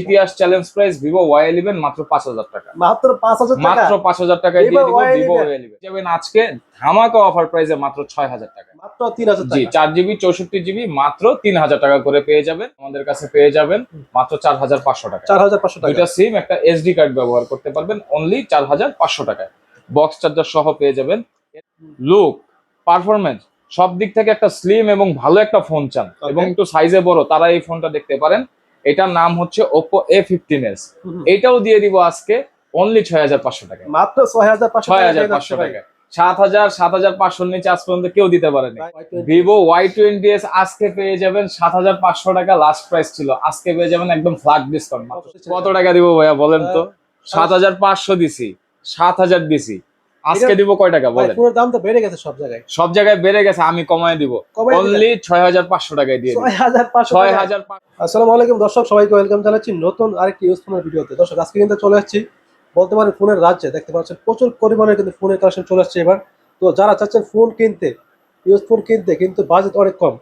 ইতিহাস challenge price Vivo Y eleven মাত্র পাঁচ হাজার টাকা। মাত্র পাঁচ হাজার মাত্র পাঁচ হাজার টাকায় দিয়ে দিব ভিভো ওয়াই ইলেভেন যাবেন আজকে ধামাকা অফার প্রাইসে মাত্র ছয় হাজার টাকা। মাত্র তিন হাজার জি চার জিবি চৌষট্টি জিবি মাত্র তিন হাজার টাকা করে পেয়ে যাবেন। আমাদের কাছে পেয়ে যাবেন মাত্র চার হাজার পাঁচশো টাকা। চার হাজার পাঁচশো টাকা। দুইটা সিম একটা এসডি কার্ড ব্যবহার করতে পারবেন অনলি চার হাজার পাঁচশো টাকায়। বক্স চার্জার সহ পেয়ে যাবেন। লুক পারফরমেন্স সব দিক থেকে একটা স্লিম এবং ভালো একটা ফোন চান। এবং একটু সাইজে বড় তারা এই ফোনটা দেখতে পারেন। এটার নাম হচ্ছে ওপো এ ফিফটিন এস এটাও দিয়ে দিব আজকে অনলি ছয় হাজার পাঁচশো টাকা। মাত্র ছয় হাজার পাঁচশো ছয় টাকা হাজার পাঁচশো। টাকায় সাত হাজার সাত হাজার পাঁচশোর নিচে আজ পর্যন্ত কেউ দিতে পারেনি। ভিভো ওয়াই টোয়েন্টি এস আজকে পেয়ে যাবেন সাত হাজার পাঁচশো টাকা। লাস্ট প্রাইস ছিল। আজকে পেয়ে যাবেন একদম ফ্ল্যাট ডিসকাউন্ট কত টাকা দিব ভাইয়া বলেন তো? সাত হাজার পাঁচশো দিছি। সাত হাজার দিছি। আজকে দিব কয় টাকা? বলেন। ফোনের দাম তো বেড়ে গেছে সব জায়গায়। সব জায়গায় বেড়ে গেছে আমি কমায় দিব। অনলি ছয় হাজার পাঁচশো টাকায় দিয়ে দিই ছয় হাজার পাঁচশো ছয় টাকা। হাজার আসসালামু আলাইকুম দর্শক সবাইকে ওয়েলকাম জানাচ্ছি নতুন আরেকটি ইউজ ফোনের ভিডিওতে। দর্শক আজকে কিন্তু চলে আসছি বলতে পারেন ফোনের রাজ্যে। দেখতে পাচ্ছেন প্রচুর পরিমাণে কিন্তু ফোনের কালেকশন চলে আসছে এবার। তো যারা চাচ্ছেন ফোন কিনতে ইউজ ফোন কিনতে কিন্তু বাজেট অনেক কম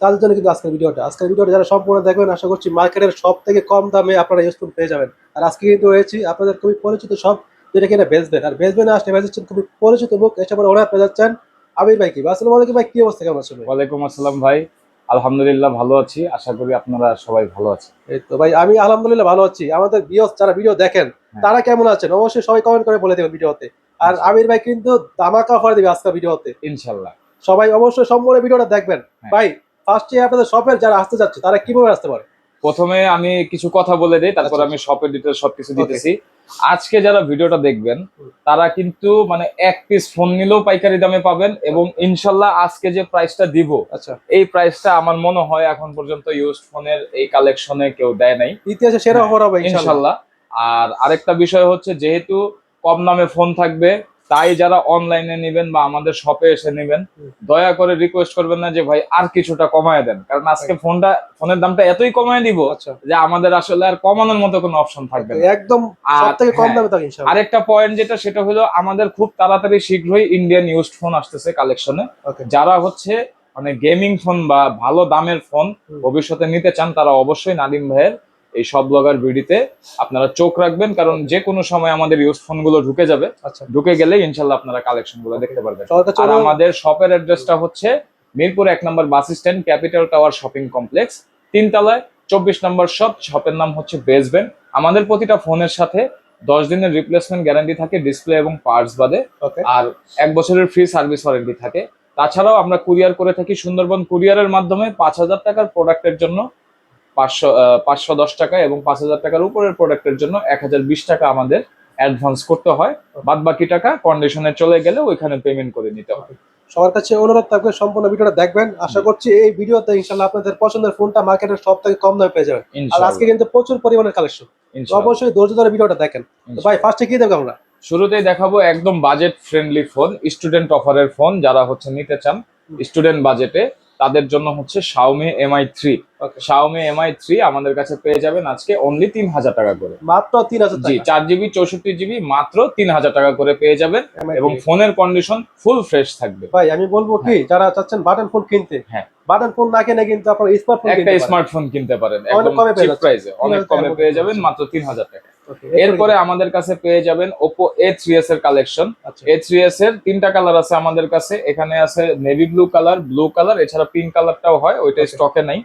তাদের জন্য কিন্তু আজকের ভিডিওটা। আজকের ভিডিওটা যারা সম্পূর্ণ দেখবেন আশা করছি মার্কেটের সব থেকে কম দামে আপনারা ইউজ ফোন পেয়ে যাবেন। আর আজকে কিন্তু রয়েছি আপনাদের খুবই পরিচিত সব যেটা কিনা বেচবেন আর বেচবেন আসলে বেচছেন খুবই পরিচিত মুখ এসে পরে ওনার পেয়ে যাচ্ছেন। আবির ভাই কি? আসসালামু আলাইকুম ভাই কি অবস্থা? কেমন আছেন ওয়ালাইকুম আসসালাম ভাই। আলহামদুলিল্লাহ ভালো আছি। আশা করি আপনারা সবাই ভালো আছেন। এই তো ভাই আমি আলহামদুলিল্লাহ ভালো আছি। আমাদের বিয়স যারা ভিডিও দেখেন হ্যাঁ। তারা কেমন আছেন? অবশ্যই সবাই কমেন্ট করে বলে দেবেন ভিডিওতে আর আমির ভাই কিন্তু ধামাকা অফার দিবে আজকে ভিডিওতে ইনশাল্লাহ। সবাই অবশ্যই সম্পূর্ণ ভিডিওটা দেখবেন। হ্যাঁ। ভাই ফার্স্টে আপনাদের শপের যারা আসতে যাচ্ছে তারা কীভাবে আসতে পারে? প্রথমে আমি কিছু কথা বলে দিই তারপর। আমি শপের ডিটেলস সবকিছু দিতেছি। আজকে যারা ভিডিওটা দেখবেন তারা কিন্তু মানে এক পিস ফোন নিলেও পাইকারি দামে পাবেন এবং ইনশাল্লাহ আজকে যে প্রাইসটা দিব আচ্ছা। এই প্রাইসটা আমার মনে হয় এখন পর্যন্ত ইউজড ফোনের এই কালেকশনে কেউ দেয় নাই। ইতিহাসে সেরা অফার হবে ইনশাল্লাহ। আর আরেকটা বিষয় হচ্ছে যেহেতু কম দামে ফোন থাকবে তাই যারা অনলাইনে নেবেন বা আমাদের শপে এসে নেবেন দয়া করে রিকোয়েস্ট করবেন না যে ভাই আর কিছুটা কমায় দেন। কারণ আজকে ফোনটা ফোনের দামটা এতই কমায় দিব আচ্ছা। যে আমাদের আসলে আর কমানোর মতো কোনো অপশন থাকবে না। একদম আর সব থেকে কম হ্যাঁ, দামে থাকে ইনশাআল্লাহ। আরেকটা পয়েন্ট যেটা সেটা হলো আমাদের খুব তাড়াতাড়ি শীঘ্রই ইন্ডিয়ান ইউজড ফোন আসতেছে কালেকশনে যারা হচ্ছে মানে গেমিং ফোন বা ভালো দামের ফোন ভবিষ্যতে নিতে চান তারা অবশ্যই নাদিম ভাইয়ের এই সব ব্লগার ভিডিওতে আপনারা চোখ রাখবেন কারণ যে কোনো সময় আমাদের ইউজ ফোনগুলো ঢুকে যাবে। আচ্ছা। ঢুকে গেলে ইনশাল্লাহ আপনারা কালেকশনগুলো দেখতে পারবেন। আর আমাদের শপের অ্যাড্রেসটা হচ্ছে মিরপুর এক নম্বর bus stand capital tower shopping complex তিনতলায় চব্বিশ নম্বর শপ শপের নাম হচ্ছে বেসবেন আমাদের প্রতিটা ফোনের সাথে দশ দিনের রিপ্লেসমেন্ট গ্যারান্টি থাকে ডিসপ্লে এবং পার্টস বাদে। আর এক বছরের ফ্রি সার্ভিস ওয়ারেন্টি থাকে। তাছাড়াও আমরা কুরিয়ার করে থাকি সুন্দরবন কুরিয়ারের মাধ্যমে পাঁচ হাজার টাকার প্রোডাক্টের জন্য পাঁচশো পাঁচশো দশ টাকা এবং পাঁচ হাজার টাকার উপরের প্রোডাক্টের জন্য এক হাজার বিশ টাকা আমাদের অ্যাডভান্স করতে হয়। বাদ বাকি টাকা কন্ডিশনে চলে গেলে ওইখানে পেমেন্ট করে নিতে হয়। সবার কাছে অনুরোধ থাকবে সম্পূর্ণ ভিডিওটা দেখবেন। আশা করছি এই ভিডিওতে ইনশাআল্লাহ আপনাদের পছন্দের ফোনটা মার্কেটের সব থেকে কম দামে পেয়ে যাবেন। আর আজকে কিন্তু প্রচুর পরিমাণের কালেকশন অবশ্যই ধৈর্য ধরে ভিডিওটা দেখেন। তো ভাই ফার্স্টে কি দেবো আমরা? শুরুতেই দেখাবো একদম বাজেট ফ্রেন্ডলি ফোন স্টুডেন্ট অফারের ফোন যারা হচ্ছে নিতে চান স্টুডেন্ট বাজেটে তাদের জন্য হচ্ছে Xiaomi Mi three Xiaomi Mi three আমাদের কাছে পেয়ে যাবেন আজকে অনলি তিন হাজার টাকা করে। মাত্র তিন হাজার জি চার জিবি চৌষট্টি জিবি মাত্র তিন হাজার টাকা করে পেয়ে যাবেন এবং ফোনের কন্ডিশন ফুল ফ্রেশ থাকবে। ভাই আমি বলব কি যারা চাচ্ছেন বাটন ফোন কিনতে হ্যাঁ। বাটন ফোন না কিনে কিন্তু আপনার স্মার্টফোন একটা স্মার্টফোন কিনতে পারেন একদম চিপ প্রাইসে অনেক কমে পেয়ে যাবেন মাত্র তিন হাজার টাকা। এরপরে আমাদের কাছে পেয়ে যাবেন ওপো এ থ্রি এস এর কালেকশন এ থ্রি এস এর তিনটা কালার আছে আমাদের কাছে। এখানে আছে navy blue colour blue colour এছাড়া পিঙ্ক কালারটাও হয় ওইটা স্টকে নাই।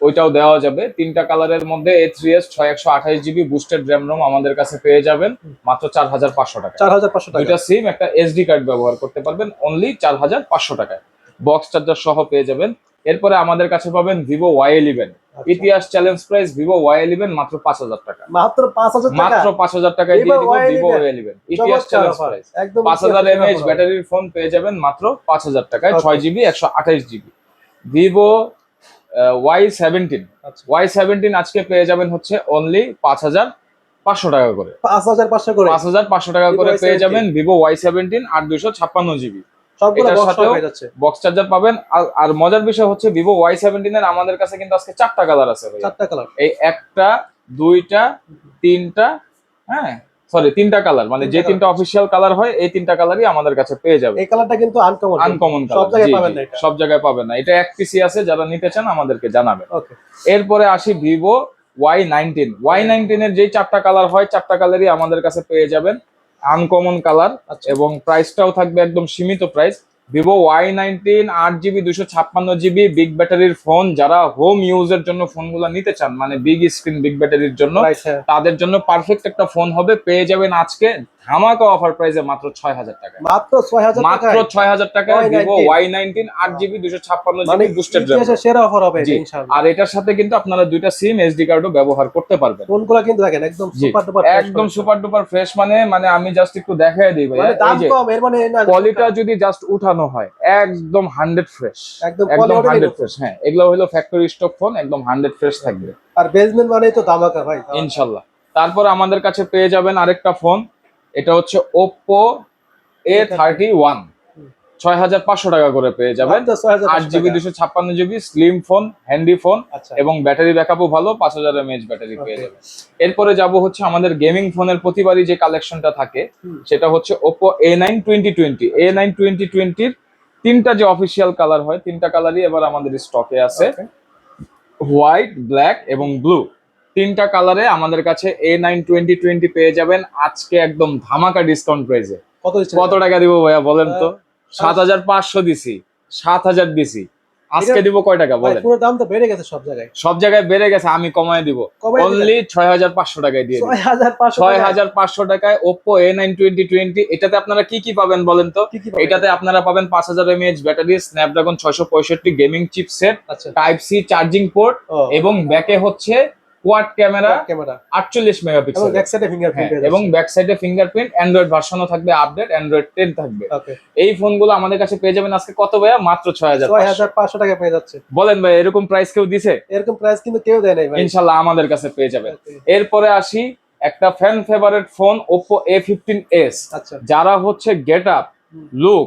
ওইটাও দেওয়া যাবে। তিনটা কালারের মধ্যে এ থ্রি এস ছয় একশো আঠাশ জিবি বুস্টেড র্যাম রোম আমাদের কাছে পেয়ে যাবেন। মাত্র চার হাজার পাঁচশো টাকা চার হাজার পাঁচশো টাকা। সিম একটা এসডি কার্ড ব্যবহার করতে পারবেন অনলি চার হাজার পাঁচশো টাকায়। বক্স চার্জার সহ পেয়ে যাবেন। এরপরে আমাদের কাছে পাবেন ভিভো ওয়াই ইলেভেন আচ্ছা। ইতিহাস challenge price Vivo Y eleven মাত্র পাঁচ হাজার টাকা। মাত্র পাঁচ হাজার মাত্র পাঁচ হাজার টাকায় দিয়ে দিব ভিভো ওয়াই ইলেভেন ইতিহাস চ্যালেঞ্জ প্রাইস একদম পাঁচ হাজার এমএএইচ ব্যাটারির ফোন পেয়ে যাবেন মাত্র পাঁচ হাজার টাকায় ছয় জিবি একশো আঠাইশ GB Vivo Y seventeen. Y seventeen আজকে পেয়ে যাবেন হচ্ছে অনলি পাঁচ হাজার পাঁচশো টাকা করে। পাঁচ হাজার পাঁচশো করে? পাঁচ হাজার পাঁচশো টাকা করে পেয়ে যাবেন ভিভো ওয়াই সেভেন্টিন আট দুইশো ছাপ্পান্ন জিবি। বক্স চার্জার পাবেন। আর- আর মজার বিষয় হচ্ছে ভিভো ওয়াই সেভেন্টিন এর আমাদের কাছে কিন্তু আজকে চারটা কালার আছে চারটা কালার এই একটা দুইটা তিনটা হ্যাঁ সরি তিনটা কালার মানে যে তিনটা অফিসিয়াল কালার হয় এই তিনটা কালারই আমাদের কাছে পেয়ে যাবে। এই কালারটা কিন্তু আনকমন আনকমন সব জায়গায় পাবেন না এটা। সব জায়গায় পাবেন না। এটা এক পিসি আছে যারা নিতে চান আমাদেরকে জানাবেন। এরপরে আসি ভিভো ওয়াই নাইনটিন ওয়াই নাইনটিনের যে চারটা কালার হয় চারটা কালারই আমাদের কাছে পেয়ে যাবেন। আনকমন কালার আচ্ছা। এবং প্রাইসটাও থাকবে একদম সীমিত প্রাইস ভিভো ওয়াই নাইনটিন আট জিবি দুশো ছাপ্পান্ন জিবি বিগ ব্যাটারির ফোন যারা হোম ইউজের জন্য ফোনগুলো নিতে চান মানে বিগ স্ক্রিন বিগ ব্যাটারির জন্য তাদের জন্য পারফেক্ট একটা ফোন হবে। পেয়ে যাবেন আজকে ধামাকা অফার প্রাইসে মাত্র ছয় হাজার টাকা মাত্র ছয় হাজার মাত্র ছয় হাজার টাকায় ভিভো Y19 ওয়াই নাইনটিন আট জিবি দুশো ছাপ্পান্ন মানে জিবি বুস্টেড র্যাম সেরা অফার হবে ইনশাআল্লাহ। আর এটার সাথে কিন্তু আপনারা দুইটা সিম এসডি কার্ডও ব্যবহার করতে পারবেন। ফোনগুলো কিন্তু দেখেন একদম সুপার ডুপার একদম সুপার ডুপার ফ্রেশ মানে মানে আমি জাস্ট একটু দেখাই দিই ভাই মানে দাম কম এর মানে কোয়ালিটা যদি জাস্ট উঠানো হয় একদম হান্ড্রেড ফ্রেশ একদম quality হান্ড্রেড ফ্রেশ হ্যাঁ। এগুলো হলো ফ্যাক্টরি স্টক ফোন একদম হান্ড্রেড ফ্রেশ থাকবে। আর বেসমেন্ট মানেই তো দামাকা ভাই। ইনশাল্লাহ তারপর আমাদের কাছে পেয়ে যাবেন আরেকটা ফোন এটা হচ্ছে ওপ্পো এ থার্টি ওয়ান ছয় হাজার পাঁচশো টাকা করে পেয়ে যাবেন। মাত্র 6500 আট জিবি দুশো ছাপ্পান্ন GB slim phone handy phone এবং ব্যাটারি ব্যাকআপও ভালো পাঁচ হাজার এমএএইচ ব্যাটারি পেয়ে. যাবেন। এরপরে যাব হচ্ছে আমাদের গেমিং ফোনের প্রতিবারই যে কালেকশনটা থাকে সেটা হচ্ছে Oppo A nine twenty twenty A nine twenty টোয়েন্টির তিনটা যে অফিসিয়াল কালার হয় তিনটা কালারই এবার আমাদের স্টকে আছে। হোয়াইট ব্ল্যাক এবং ব্লু তিনটা কালারে আমাদের কাছে এ নাইন টোয়েন্টি টোয়েন্টি পেয়ে যাবেন। আজকে একদম ধামাকা ডিসকাউন্ট প্রাইসে কত কত টাকা দিব ভাইয়া বলেন তো? সাত হাজার পাঁচশো দিছি। সাত হাজার দিছি। আজকে দিব কয় টাকা বলেন? পুরো দাম তো বেড়ে গেছে সব জায়গায়। সব জায়গায় বেড়ে গেছে আমি কমায় দিব। অনলি ছয় হাজার পাঁচশো টাকায় দিয়ে দিই হাজার পাঁচশো টাকায়? হাজার পাঁচশো টাকায় Oppo A nine twenty twenty এটাতে আপনারা কি কি পাবেন বলেন তো? এটাতে আপনারা পাবেন পাঁচ হাজার এমএএইচ ব্যাটারি স্ন্যাপড্রাগন ছয়শো পঁয়ষট্টি gaming chipset type C charging port এবং ব্যাকে হচ্ছে কোয়াড ক্যামেরা ক্যামেরা আটচল্লিশ এবং মেগাপিক্সেল ব্যাক সাইডে ফিঙ্গারপ্রিন্ট এবং ব্যাক সাইডে ফিঙ্গারপ্রিন্ট অ্যান্ড্রয়েড ভার্সনও থাকবে আপডেট অ্যান্ড্রয়েড টেন থাকবে। এই ফোনগুলো আমাদের কাছে পেয়ে যাবেন আজকে কত ভাইয়া? মাত্র ছয় হাজার ছয় হাজার পাঁচশো টাকা পেয়ে যাচ্ছে। বলেন ভাই এরকম প্রাইস কেউ দিছে? এরকম প্রাইস কিন্তু কেউ দেয় নাই ভাই। আমাদের কাছে পেয়ে যাবেন। এরপরে আসি একটা fan favourite phone fifteen S আচ্ছা। যারা হচ্ছে গেট আপ লুক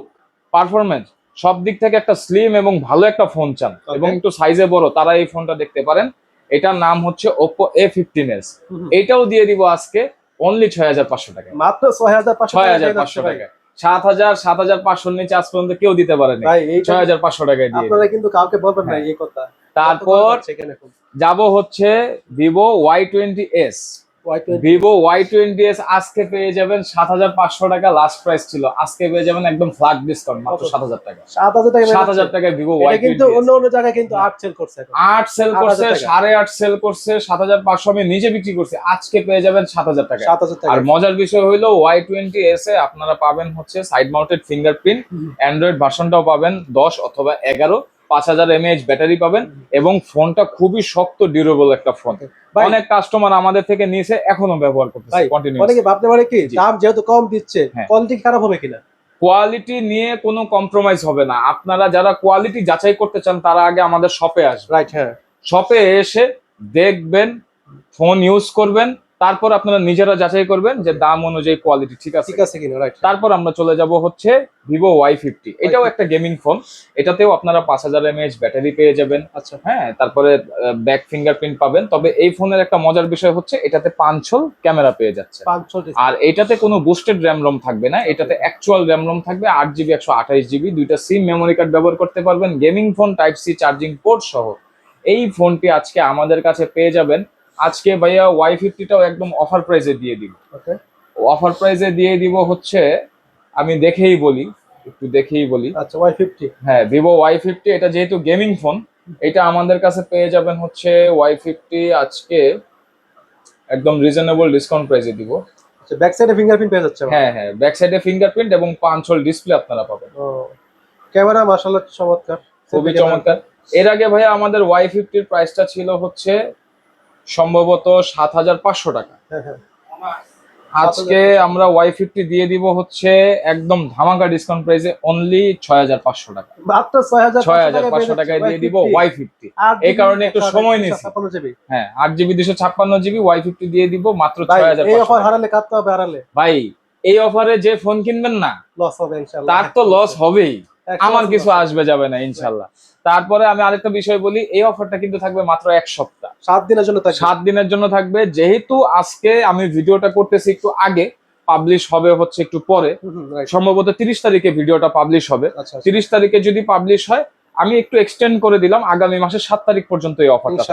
পারফরমেন্স সব দিক থেকে একটা স্লিম এবং ভালো একটা ফোন চান। এবং একটু সাইজে বড় তারা এই ফোনটা দেখতে পারেন। এটার নাম হচ্ছে ওপো এ ফিফটিন এস এটাও দিয়ে দিব আজকে অনলি ছয় হাজার পাঁচশো টাকা। মাত্র ছয় হাজার পাঁচশো ছয় টাকা হাজার পাঁচশো টাকা সাত হাজার সাত হাজার পাঁচশোর নিচে আজ পর্যন্ত কেউ দিতে পারেনি। ভাই এই ছয় হাজার পাঁচশো টাকায় দিয়ে আপনারা কিন্তু কাউকে বলবেন না হ্যাঁ। এই কথা। তারপর যাব হচ্ছে Vivo Y twenty S Vivo Y twenty S আজকে পেয়ে যাবেন সাত হাজার পাঁচশো টাকা লাস্ট প্রাইস ছিল। আজকে পেয়ে যাবেন একদম ফ্ল্যাট ডিসকাউন্ট মাত্র সাত হাজার টাকা। সাত হাজার টাকা সাত হাজার টাকায় ভিভো ওয়াই কিন্তু অন্য অন্য জায়গায় কিন্তু আট সেল করছে আট সেল করছে সাড়ে আট সেল করছে সাত হাজার পাঁচশো আমি নিজে বিক্রি করছি। আজকে পেয়ে যাবেন সাত হাজার টাকা। সাত হাজার টাকা। আর মজার বিষয় হলো ওয়াই টোয়েন্টি এস এ আপনারা পাবেন হচ্ছে সাইড মাউন্টেড ফিঙ্গারপ্রিন্ট। অ্যান্ড্রয়েড ভার্সনটাও পাবেন দশ অথবা এগারো। পাঁচ হাজার এমএএইচ ব্যাটারি পাবেন এবং ফোনটা খুবই শক্ত ডিউরেবল একটা ফোন। অনেক কাস্টমার আমাদের থেকে নিয়েছে এখনও ব্যবহার করতেছে কন্টিনিউ অনেকে ভাবতে পারে কি। দাম যেহেতু কম দিচ্ছে হ্যাঁ। কোয়ালিটি খারাপ হবে কিনা? কোয়ালিটি নিয়ে কোনো কম্প্রোমাইজ হবে না। আপনারা যারা কোয়ালিটি যাচাই করতে চান তারা আগে আমাদের শপে আসবে রাইট হ্যাঁ। শপে এসে দেখবেন ফোন ইউজ করবেন তারপর আপনারা নিজেরা যাচাই করবেন যে দাম অনুযায়ী কোয়ালিটি ঠিক আছে? ঠিক আছে কিনা রাইট তারপর আমরা চলে যাব হচ্ছে ভিভো ওয়াই ফিফটি এটাও একটা গেমিং ফোন এটাতেও আপনারা পাঁচ হাজার এমএএইচ ব্যাটারি পেয়ে যাবেন। আচ্ছা। হ্যাঁ তারপরে ব্যাক ফিঙ্গারপ্রিন্ট পাবেন। তবে এই ফোনের একটা মজার বিষয় হচ্ছে এটাতে পাঁচশো ক্যামেরা পেয়ে যাচ্ছে। আর এটাতে কোনো বুস্টেড র্যাম রোম থাকবে না। এটাতে অ্যাকচুয়াল র্যাম রোম থাকবে আট জিবি একশো আঠাইশ জিবি দুইটা সিম মেমোরি কার্ড ব্যবহার করতে পারবেন। Gaming phone type C charging port সহ। এই ফোনটি আজকে আমাদের কাছে পেয়ে যাবেন। আজকে ভাইয়া ওয়াই ফিফটিটাও একদম অফার প্রাইসে দিয়ে দিব। ওকে। অফার প্রাইসে দিয়ে দিব হচ্ছে আমি দেখেই বলি একটু দেখেই বলি। আচ্ছা ওয়াই ফিফটি হ্যাঁ ভিভো ওয়াই ফিফটি এটা যেহেতু গেমিং ফোন এটা আমাদের কাছে পেয়ে যাবেন হচ্ছে ওয়াই ফিফটি আজকে একদম রিজনেবল ডিসকাউন্ট প্রাইসে দিব। আচ্ছা ব্যাক সাইডে ফিঙ্গারপ্রিন্ট পেয়ে যাচ্ছে হ্যাঁ হ্যাঁ ব্যাক সাইডে ফিঙ্গারপ্রিন্ট এবং পাঁচ হোল ডিসপ্লে আপনারা পাবেন। ও ক্যামেরা মাশাআল্লাহ চমৎকার। খুবই চমৎকার। এর আগে ভাইয়া আমাদের ওয়াই ফিফটির প্রাইসটা ছিল হচ্ছে সম্ভবত সাত হাজার পাঁচশো টাকা। হ্যাঁ হ্যাঁ। আজকে আমরা ওয়াই ফিফটি দিয়ে দিব হচ্ছে একদম ধামাকা ডিসকাউন্ট প্রাইসে অনলি ছয় হাজার পাঁচশো টাকা। মাত্র ছয় হাজার পাঁচশো টাকায় দিয়ে দিব ওয়াই ফিফটি এই কারণে একটু সময়। জিবি। হ্যাঁ আট জিবি দুশো ছাপ্পান্ন জিবি ওয়াই ফিফটি দিয়ে দিব মাত্র ছয় হাজার অফার হারালে কাটতে হবে হারালে? ভাই এই অফারে যে ফোন কিনবেন না লস হবে তার তো লস হবেই। আমার কিছু আসবে যাবে না ইনশাল্লাহ। তারপরে আমি আরেকটা বিষয় বলি এই অফারটা কিন্তু থাকবে মাত্র এক সপ্তাহ। সাত দিনের জন্য থাকবে? সাত দিনের জন্য থাকবে। যেহেতু আজকে আমি ভিডিওটা করতেছি একটু আগে পাবলিশ হবে হচ্ছে একটু পরে. সম্ভবত তিরিশ তারিখে ভিডিওটা পাবলিশ হবে। আচ্ছা আচ্ছা। তিরিশ তারিখে যদি পাবলিশ হয় আমি একটু এক্সটেন্ড করে দিলাম আগামী মাসের সাত তারিখ পর্যন্ত এই অফারটা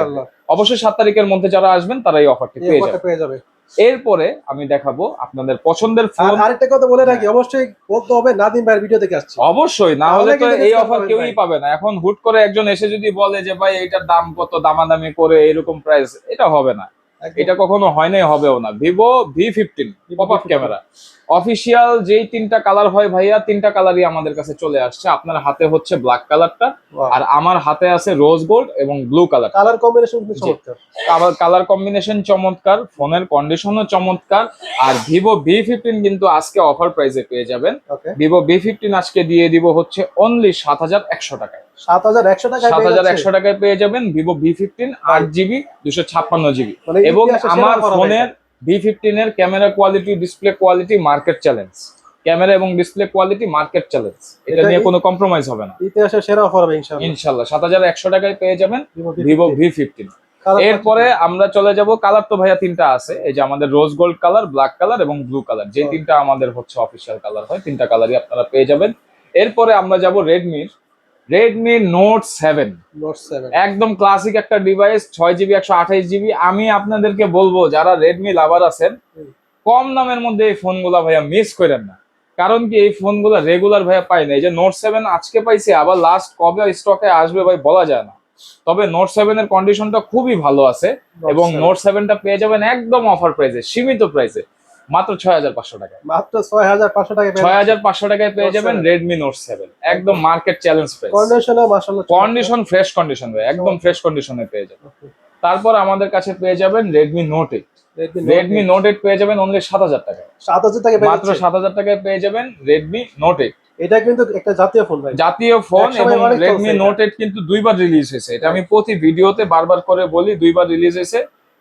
অবশ্যই সাত তারিখের মধ্যে যারা আসবেন তারা এই অফারটি পেয়ে যাবে। এরপরে আমি দেখাবো আপনাদের পছন্দের ফোন আরেকটা কথা বলে রাখি অবশ্যই বলতে হবে নাদিম ভাইয়ের ভিডিও দেখে আসছে। অবশ্যই না হলে তো এই অফার কেউই পাবে না। এখন হুট করে একজন এসে যদি বলে যে ভাই এটার দাম কত দামাদামি করে এরকম প্রাইস এটা হবে না। এটা কখনো হয় নাই হবেও না। Vivo V fifteen pop up V15 camera official যেই তিনটা কালার হয় ভাইয়া তিনটা কালারই আমাদের কাছে চলে আসছে। আপনার হাতে হচ্ছে ব্ল্যাক কালারটা আর আমার হাতে আছে রোজ গোল্ড এবং ব্লু কালার কালার কম্বিনেশন চমৎকার। কালার কালার কম্বিনেশন চমৎকার ফোনের কন্ডিশনও চমৎকার আর ভিভো ভি ফিফটিন কিন্তু আজকে অফার প্রাইসে পেয়ে যাবেন। ভিভো ভি ফিফটিন আজকে দিয়ে দিব হচ্ছে অনলি সাত হাজার একশো টাকায়। সাত হাজার একশো টাকা সাত হাজার একশো টাকায় পেয়ে যাবেন ভিভো ভি ফিফটিন আট জিবি দুশো ছাপ্পান্ন জিবি। মানে এবং আমার ফোনের ভি ফিফটিন এর camera quality display quality market challenge. Camera এবং ডিসপ্লে কোয়ালিটি মার্কেট চ্যালেঞ্জ। এটা নিয়ে কোনো কম্প্রোমাইজ হবে না। এটা। ইতিহাসের সেরা অফার হবে ইনশাআল্লাহ টাকায় পেয়ে যাবেন ভিভো ভি ফিফটিন। এরপরে আমরা চলে যাব কালার তো ভাইয়া তিনটা আছে। এই যে আমাদের rose gold colour black colour এবং ব্লু কালার যে তিনটা আমাদের হচ্ছে অফিসিয়াল কালার হয় তিনটা কালারই আপনারা পেয়ে যাবেন। এরপরে আমরা যাব রেডমির রেডমি নোট সেভেন একদম ক্লাসিক একটা ডিভাইস ছয় জিবি একশো আঠাইশ জিবি আমি আপনাদেরকে বলব যারা রেডমি লাভার আছেন কম দামের মধ্যে এই ফোনগুলা ভাইয়া মিস করেন না। কারণ কি এই ফোনগুলো রেগুলার ভাইয়া পাই না। এই যে নোট সেভেন আজকে পাইছি আবার লাস্ট কবে স্টকে আসবে ভাই বলা যায় না। তবে নোট সেভেন এর কন্ডিশনটা খুবই ভালো আছে এবং নোট সেভেনটা পেয়ে যাবেন একদম অফার প্রাইসে সীমিত প্রাইসে মাত্র ছয় হাজার পাঁচশো টাকায়। মাত্র ছয় হাজার পাঁচশো টাকা ছয় হাজার পাঁচশো টাকায় পেয়ে যাবেন রেডমি নোট সেভেন একদম মার্কেট চ্যালেঞ্জ প্রাইস কন্ডিশনে কন্ডিশন ফ্রেশ কন্ডিশন ভাই একদম ফ্রেশ কন্ডিশনে পেয়ে যাবেন। তারপর আমাদের কাছে পেয়ে যাবেন Redmi Note eight Redmi Note eight পেয়ে যাবেন অনলি সাত হাজার টাকায়। সাত হাজার টাকা মাত্র সাত হাজার টাকায় পেয়ে যাবেন রেডমি নোট এইট এটা কিন্তু একটা জাতীয় ফোন ভাই। জাতীয় ফোন এবং রেডমি। নোট এইট কিন্তু দুইবার রিলিজ হয়েছে। এটা আমি প্রতি ভিডিওতে বারবার করে বলি দুইবার রিলিজ হয়েছে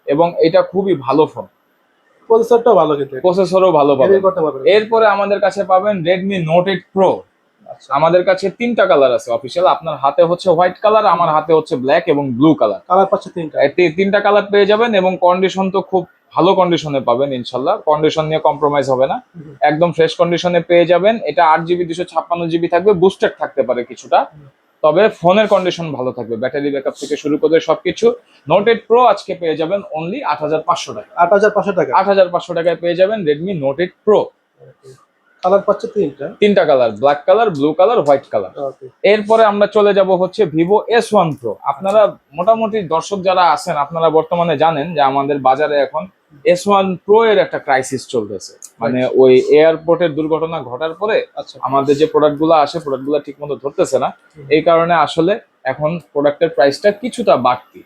এবং এটা খুবই ভালো ফোন প্রসেসরটাও ভালো কিন্তু প্রসেসরও ভালো পাবেন। এরপরে আমাদের কাছে পাবেন রেডমি নোট এইট প্রো আচ্ছা আমাদের কাছে তিনটা কালার আছে অফিসিয়াল আপনার হাতে হচ্ছে হোয়াইট কালার আমার হাতে হচ্ছে ব্ল্যাক এবং ব্লু কালার কালার পাচ্ছে তিনটা। তিনটা কালার পেয়ে যাবেন এবং কন্ডিশন তো খুব ভালো কন্ডিশনে পাবেন ইনশাল্লাহ। কন্ডিশন নিয়ে কম্প্রোমাইজ হবে না। একদম ফ্রেশ কন্ডিশনে পেয়ে যাবেন। এটা আট জিবি দুশো ছাপ্পান্ন জিবি থাকবে। বুস্টেড থাকতে পারে কিছুটা। তবে ফোনের কন্ডিশন ভালো থাকবে। ব্যাটারি ব্যাকআপ থেকে শুরু করে সবকিছু। নোট এইট প্রো আজকে পেয়ে যাবেন অনলি আট হাজার পাঁচশো টাকা। আট হাজার পাঁচশো টাকা? আট হাজার পাঁচশো টাকায় পেয়ে যাবেন Redmi Note eight Pro colour পাচ্ছে তিনটা? তিনটা colour black colour blue colour white colour এরপরে আমরা চলে যাব হচ্ছে ভিভো এস ওয়ান প্রো আপনারা মোটামুটি দর্শক যারা আছেন আপনারা বর্তমানে জানেন যে আমাদের বাজারে এখন এস ওয়ান প্রো এর একটা ক্রাইসিস চলতেছে। মানে ওই এয়ারপোর্টের দুর্ঘটনা ঘটার পরে আচ্ছা। আমাদের যে প্রোডাক্টগুলো আসে প্রোডাক্টগুলো ঠিক মতো ধরতেছে না। এই কারণে আসলে এখন প্রোডাক্টের প্রাইসটা কিছুটা বাড়তি।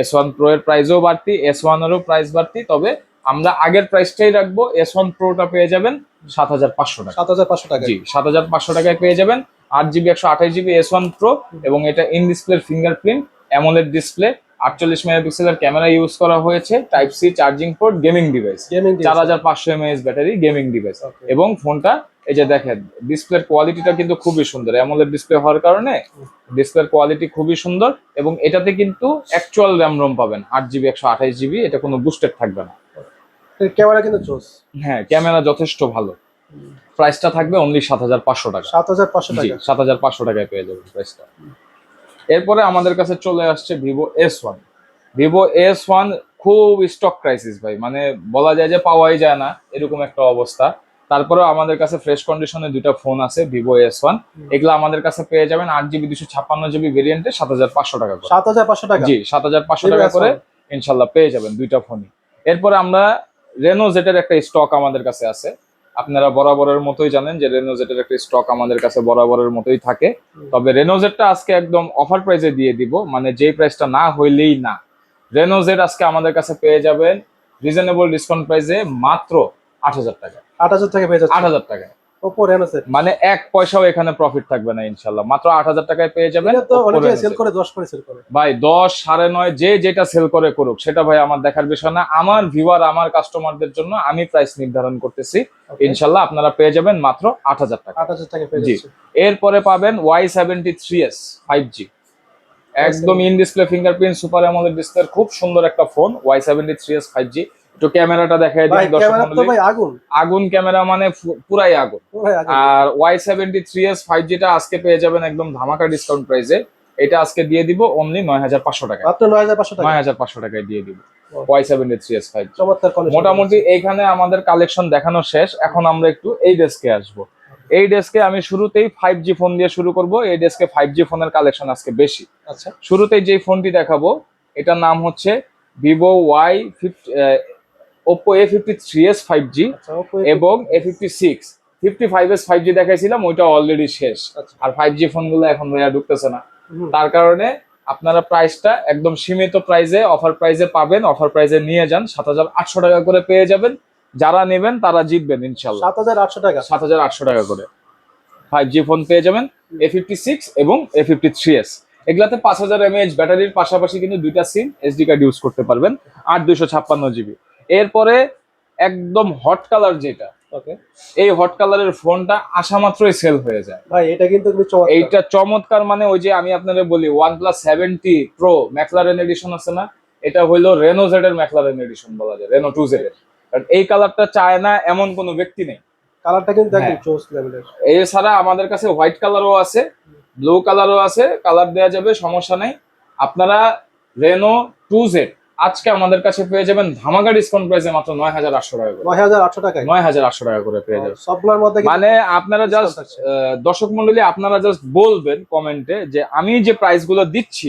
এস ওয়ান প্রো এর প্রাইসও বাড়তি এস ওয়ান এরও প্রাইস বাড়তি তবে আমরা আগের প্রাইসটাই রাখব। এস ওয়ান প্রোটা পেয়ে যাবেন সাত হাজার পাঁচশো টাকা। সাত হাজার পাঁচশো টাকা জি সাত হাজার পাঁচশো টাকায় পেয়ে যাবেন। আট জিবি একশো আঠাশ জিবি এস ওয়ান প্রো এবং এটা in display fingerprint AMOLED display আটচল্লিশ মেগাপিক্সেলের ক্যামেরা ইউজ করা হয়েছে type C charging port gaming device চার হাজার পাঁচশো এমএএস ব্যাটারি গেমিং ডিভাইস এবং ফোনটা এই যে দেখেন ডিসপ্লের কোয়ালিটিটা কিন্তু খুবই সুন্দর। অ্যামোলেড ডিসপ্লে হওয়ার কারণে ডিসপ্লের কোয়ালিটি খুবই সুন্দর এবং এটাতে কিন্তু অ্যাকচুয়াল র্যাম রোম পাবেন। আট জিবি একশো আঠাশ জিবি এটা কোনো বুস্টেড থাকবে না। ক্যামেরা কিন্তু জোস হ্যাঁ ক্যামেরা যথেষ্ট ভালো। প্রাইসটা থাকবে অনলি সাত হাজার পাঁচশো টাকা। সাত হাজার পাঁচশো টাকা। সাত হাজার পাঁচশো টাকায় পেয়ে যাবেন প্রাইসটা এরপরে আমাদের কাছে চলে আসছে Vivo S one Vivo S one খুব স্টক ক্রাইসিস ভাই মানে বলা যায় যে পাওয়াই যায় না এরকম একটা অবস্থা। তারপরেও আমাদের কাছে ফ্রেশ কন্ডিশনে দুটো ফোন আছে ভিভো এস ওয়ান এগুলো আমাদের কাছে পেয়ে যাবেন আট জিবি দুশো ছাপ্পান্ন জিবি ভেরিয়েন্টে সাত হাজার পাঁচশো টাকা করে। সাত হাজার পাঁচশো টাকা? জি সাত হাজার পাঁচশো টাকা করে ইনশাল্লাহ পেয়ে যাবেন দুইটা ফোনই এরপরে আমরা রেনো জেটের একটা স্টক আমাদের কাছে আছে। আপনারা বরাবরের মতোই জানেন যে রেনোজেটের একটা স্টক আমাদের কাছে বরাবরের মতোই থাকে। তবে রেনোজেটটা আজকে একদম অফার প্রাইসে দিয়ে দিব মানে যে প্রাইসটা না হইলেই না। রেনোজেট আজকে আমাদের কাছে পেয়ে যাবেন রিজনেবল ডিসকাউন্ট প্রাইসে মাত্র আট হাজার টাকা। আট হাজার টাকা পেয়ে আট যাচ্ছে হাজার টাকা মানে এক পয়সাও এখানে প্রফিট থাকবে না ইনশাল্লাহ। মাত্র আট হাজার টাকায় পেয়ে যাবেন সেল করে ভাই দশ সাড়ে নয় যে যেটা সেল করে করুক সেটা ভাই আমার দেখার বিষয় না। আমার ভিউয়ার আমার কাস্টমারদের জন্য আমি প্রাইস নির্ধারণ করতেছি। ইনশাল্লাহ আপনারা পেয়ে যাবেন মাত্র আট হাজার টাকা। আট হাজার টাকা পেয়ে জি। এরপরে পাবেন Y seventy three S five G একদম in display fingerprint super AMOLED display খুব সুন্দর একটা phone Y seventy three S five G একটু ক্যামেরাটা দেখাই দিন ক্যামেরা তো। ভাই আগুন। আগুন ক্যামেরা মানে পুরাই আগুন। আর Y seventy three S five জিটা আজকে পেয়ে যাবেন একদম ধামাকা ডিসকাউন্ট প্রাইসে এটা আজকে দিয়ে দিব অনলি নয় হাজার পাঁচশো টাকা নয় হাজার পাঁচশো নয় হাজার পাঁচশো টাকায় দিয়ে দিব Y seventy three S five মোটামুটি এইখানে আমাদের কালেকশন দেখানো শেষ। এখন আমরা একটু এই ডেস্কে আসব। এই ডেস্কে আমি শুরুতেই ফাইভ জি ফোন দিয়ে শুরু করব। এই ডেস্কে ফাইভ জি ফোনের কালেকশন আজকে বেশি। আচ্ছা। শুরুতেই যে ফোনটি দেখাবো এটার নাম হচ্ছে Vivo Y fifty Oppo A fifty three S five G এবং A fifty six fifty five S five G দেখাইছিলাম ওইটা অলরেডি শেষ। আচ্ছা। আর ফাইভ জি ফোনগুলো এখন ভাইয়া ঢুকতেছে না। তার কারণে আপনারা প্রাইসটা একদম সীমিত প্রাইসে অফার প্রাইসে পাবেন অফার প্রাইসে নিয়ে যান সাত হাজার আটশো টাকা করে পেয়ে যাবেন। যারা নেবেন তারা জিতবেন ইনশাল্লাহ। সাত হাজার আটশো টাকা। সাত হাজার আটশো টাকা করে। ফাইভ জি ফোন পেয়ে যাবেন এ ফিফটি সিক্স এবং এ ফিফটি থ্রি এস এগুলাতে পাঁচ হাজার এমএএইচ ব্যাটারির পাশাপাশি কিন্তু দুইটা সিম এসডি কার্ড ইউজ করতে পারবেন আট দুইশো ছাপ্পান্ন জিবি এরপরে একদম হট কালার যেটা ওকে এই হট কালারের ফোনটা আসা মাত্রই সেল হয়ে যায়। ভাই এটা কিন্তু এইটা চমৎকার মানে ওই যে আমি আপনাদের বলি one plus seventy pro McLaren edition আছে না? এটা হইল রেনো জেড এর ম্যাকলারেন এডিশন বলা যায় রেনো টু জেড এর। কারণ এই কালারটা চায় না এমন কোনো ব্যক্তি নেই। কালারটা কিন্তু একদম হ্যাঁ। চোস লেভেলের এছাড়া আমাদের কাছে হোয়াইট কালারও আছে ব্লু কালারও আছে কালার দেওয়া যাবে সমস্যা নেই। আপনারা রেনো টু জেড আজকে আমাদের কাছে পেয়ে যাবেন ধামাকা ডিসকাউন্ট প্রাইসে মাত্র নয় হাজার আটশো টাকা করে। নয় হাজার আটশো টাকা নয় হাজার আটশো টাকা করে পেয়ে যাবেন। সবগুলোর মধ্যে মানে আপনারা জাস্ট। দর্শক মন্ডলী আপনারা জাস্ট বলবেন কমেন্টে যে আমি যে প্রাইসগুলো দিচ্ছি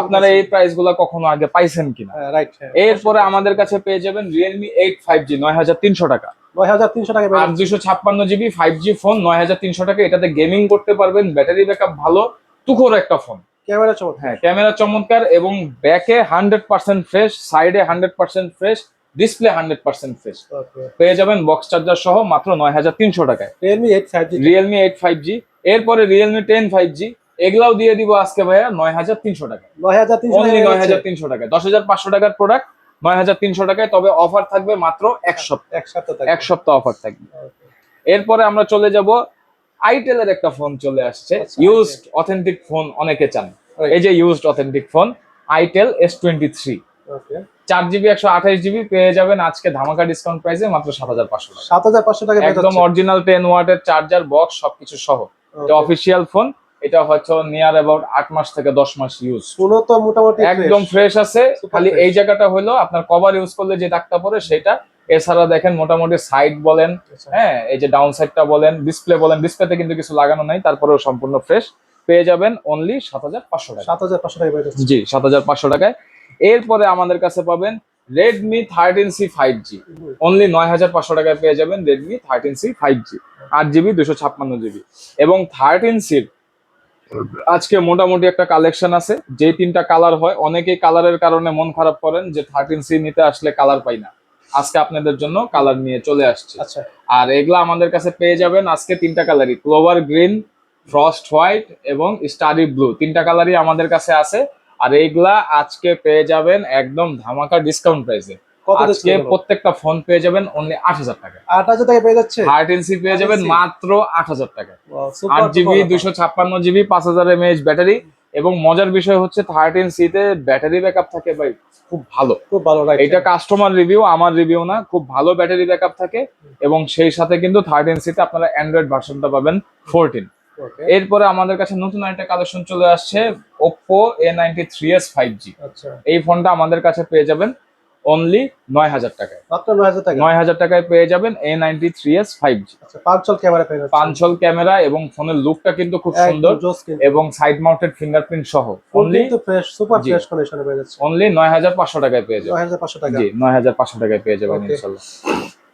আপনারা এই প্রাইসগুলো কখনো আগে পাইছেন কিনা? রাইট এরপরে আমাদের কাছে পেয়ে যাবেন রিয়েলমি এইট ফাইভ জি নয় হাজার তিনশো টাকা। নয় হাজার তিনশো টাকা আর দুশো ছাপ্পান্ন জিবি ফাইভ জি ফোন নয় হাজার তিনশো টাকা এটাতে গেমিং করতে পারবেন ব্যাটারি ব্যাকআপ ভালো তুখোর একটা ফোন ক্যামেরা চমৎকার। হ্যাঁ ক্যামেরা চমৎকার এবং ব্যাকে হান্ড্রেড পার্সেন্ট ফ্রেশ সাইডে hundred percent fresh display hundred percent fresh. পেয়ে যাবেন বক্স চার্জার সহ মাত্র নয় হাজার তিনশো টাকায়। Realme eight five G Realme eight five G এরপরে রিয়েলমি টেন ফাইভ জি এগুলাও দিয়ে দিব আজকে ভাইয়া নয় হাজার তিনশো টাকা নয় হাজার তিনশো টাকা নয় হাজার তিনশো টাকায়। দশ হাজার পাঁচশো টাকার প্রোডাক্ট নয় হাজার তিনশো টাকায় তবে অফার থাকবে মাত্র এক সপ্তাহ। এক সপ্তাহ এক সপ্তাহ অফার থাকবে। এরপরে আমরা চলে যাব আইটেলের একটা ফোন চলে আসছে। ইউজড অথেন্টিক ফোন অনেকে চান। এই যে used authentic phone itel S twenty three চার জিবি একশো আঠাশ জিবি পেয়ে যাবেন আজকে ধামাকা ডিসকাউন্ট প্রাইসে মাত্র সাত হাজার পাঁচশো টাকা। সাত হাজার পাঁচশো টাকা একদম অরিজিনাল টেন ওয়াটের চার্জার বক্স সবকিছু সহ। এটা অফিসিয়াল ফোন এটা হয়তো নিয়ার অ্যাবাউট আট মাস থেকে দশ মাস ইউজ পুরো তো মোটামুটি একদম ফ্রেশ আছে। খালি এই জায়গাটা হলো আপনার কভার ইউজ করলে যে দাগটা পড়ে সেটা। এছাড়া দেখেন মোটামুটি সাইড বলেন হ্যাঁ এই যে ডাউন সাইডটা বলেন ডিসপ্লে বলেন ডিসপ্লেতে কিন্তু কিছু লাগানো নাই তারপরেও সম্পূর্ণ ফ্রেশ পেয়ে যাবেন অনলি সাত হাজার পাঁচশো টাকা। সাত হাজার পাঁচশো টাকা জি সাত হাজার পাঁচশো টাকায়। এরপরে আমাদের কাছে পাবেন Redmi thirteen C five G only নয় হাজার পাঁচশো টাকায় পেয়ে যাবেন Redmi thirteen C five G আট জিবি দুশো ছাপ্পান্ন জিবি এবং থার্টিন সির আজকে মোটামুটি একটা কালেকশন আছে। যে তিনটা কালার হয় অনেকেই কালারের কারণে মন খারাপ করেন যে থার্টিন সি নিতে আসলে কালার পাই না। আজকে আপনাদের জন্য কালার নিয়ে চলে আসছে। আচ্ছা। আর এগুলা আমাদের কাছে পেয়ে যাবেন আজকে তিনটা কালারই ক্লোভার গ্রিন ফ্রস্ট হোয়াইট এবং স্টারি ব্লু তিনটা কালারই আমাদের কাছে আছে। আর এইগুলা আজকে পেয়ে যাবেন একদম ধামাকা ডিসকাউন্ট প্রাইসে আজকে প্রত্যেকটা ফোন পেয়ে যাবেন অনলি আট হাজার টাকা। আট হাজার টাকা পেয়ে যাচ্ছে? থার্টিন সি পেয়ে যাবেন মাত্র আট হাজার টাকা। আট জিবি দুশো ছাপ্পান্ন জিবি পাঁচ হাজার এমএএইচ ব্যাটারি এবং মজার বিষয় হচ্ছে থার্টিন সিতে ব্যাটারি ব্যাকআপ থাকে ভাই খুব ভালো। খুব ভালো এটা কাস্টমার রিভিউ আমার রিভিউ না খুব ভালো ব্যাটারি ব্যাকআপ থাকে। এবং সেই সাথে কিন্তু থার্টিন সিতে আপনারা অ্যান্ড্রয়েড ভার্সনটা পাবেন ফোরটিন এরপরে আমাদের কাছে নতুন একটা কালেকশন চলে আসছে Oppo A ninety three S five G এই ফোনটা আমাদের কাছে পেয়ে যাবেন। অনলি নয় হাজার টাকায়। মাত্র নয় হাজার টাকা নয় হাজার টাকায় পেয়ে যাবেন A ninety three S five G আচ্ছা পাঁচ ক্যামেরা পাঞ্চল ক্যামেরা এবং ফোনের লুকটা কিন্তু খুব সুন্দর এবং সাইড মাউন্টেড ফিঙ্গারপ্রিন্ট সহ। Only fresh super. ফ্রেশ কন্ডিশনে পেয়ে যাচ্ছে অনলি নয় হাজার পাঁচশো টাকায় পেয়ে যাবেন। নয় হাজার পাঁচশো টাকা। জি নয় হাজার পাঁচশো টাকায় পেয়ে যাবেন ইনশাল্লাহ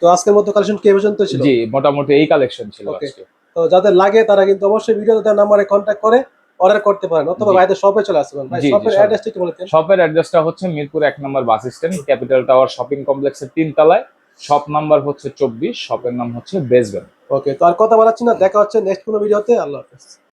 তো আজকের মতো কালেকশন কে পর্যন্ত ছিল? জি মোটামুটি এই কালেকশন ছিল আজকে। তো যাদের লাগে তারা কিন্তু অবশ্যই ভিডিওতে নাম্বারে কন্ট্যাক্ট করে। অর্ডার করতে পারেন অথবা বাইরে ভাইদের শপে চলে আসবেন ভাই শপের অ্যাড্রেসটা একটু বলে দিন শপের অ্যাড্রেসটা হচ্ছে মিরপুর এক number bus stand capital tower shopping কমপ্লেক্সের তিন তলায় শপ নাম্বার হচ্ছে চব্বিশ শপের নাম হচ্ছে বেসবেন ওকে তো আর কথা বলাচ্ছি না দেখা হচ্ছে নেক্সট কোনো ভিডিওতে। আল্লাহ হাফেজ।